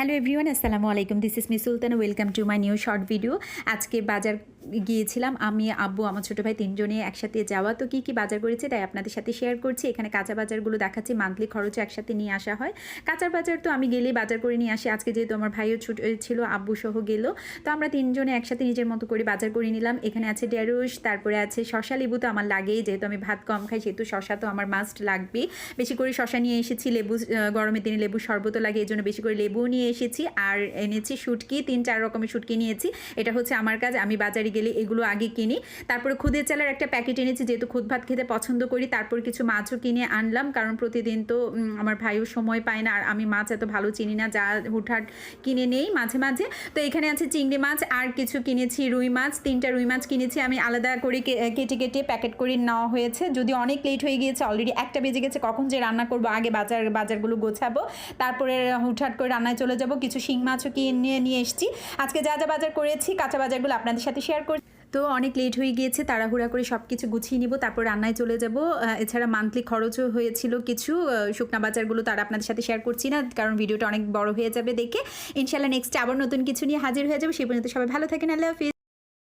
Hello everyone, আসসালামু আলাইকুম। This is me Sultan. Welcome to my new short video আজকে বাজার গিয়েছিলাম। আমি, আব্বু, আমার ছোটো ভাই তিনজনে একসাথে যাওয়া। তো কী কী বাজার করেছে তাই আপনাদের সাথে শেয়ার করছি। এখানে কাঁচা বাজারগুলো দেখাচ্ছি মান্থলি খরচও একসাথে নিয়ে আসা হয়। কাঁচার বাজার তো আমি গেলেই বাজার করে নিয়ে আসি। আজকে যেহেতু আমার ভাইও ছুট ছিল, আব্বু সহ গেল। তো আমরা তিনজনে একসাথে নিজের মতো করে বাজার করে নিলাম। এখানে আছে ঢেঁড়স, তারপরে আছে শশা লেবু তো আমার লাগেই। যেহেতু আমি ভাত কম খাই, সেহেতু শশা তো আমার মাস্ট লাগবে বেশি করে শশা নিয়ে এসেছি, লেবু গরমের দিনে লেবু শরবত লাগে এই জন্য বেশি করে লেবু নিয়ে এসেছি। আর এনেছি শুটকি, তিন, চার রকমের শুটকি নিয়েছি। এটা হচ্ছে আমার কাজ, আমি বাজারে গেলে এগুলো আগে কিনি। তারপরে খুদের চালের একটা প্যাকেট এনেছি, যেহেতু খুদ ভাত খেতে পছন্দ করি, তারপর কিছু মাছও কিনে আনলাম, কারণ প্রতিদিন তো আমার ভাইও সময় পায় না, আর আমি মাছ এত ভালো চিনি না, যা হুটহাট কিনে নেই মাঝে মাঝে। তো এখানে আছে চিংড়ি মাছ, আর কিছু কিনেছি রুই মাছ, তিনটা রুই মাছ কিনেছি, আমি আলাদা করে কেটে কেটে প্যাকেট করে নেওয়া হয়েছে। যদি অনেক লেট হয়ে গিয়েছে অলরেডি একটা বেজে গেছে, কখন যে রান্না করব, আগে বাজার, বাজারগুলো গোছাবো, তারপরে হুটহাট করে রান্নায় চলে যাব, কিছু শিং মাছও কিনে নিয়ে এসেছি। আজকে যা যা বাজার করেছি, কাঁচা বাজারগুলো আপনাদের সাথে শেয়ার তো অনেক লেট হয়ে গিয়েছে, তাড়াহুড়া করে সব কিছু গুছিয়ে নিব, তারপর রান্নায় চলে যাব। এছাড়া মান্থলি খরচও হয়েছিল কিছু শুকনা বাজারগুলো তারা আপনাদের সাথে শেয়ার করছি না, কারণ ভিডিওটা অনেক বড় হয়ে যাবে দেখে। ইনশাল্লাহ নেক্সট আবার নতুন কিছু নিয়ে হাজির হয়ে যাবে সেই পর্যন্ত সবাই ভালো থাকেন, আল্লাহ হাফিজ।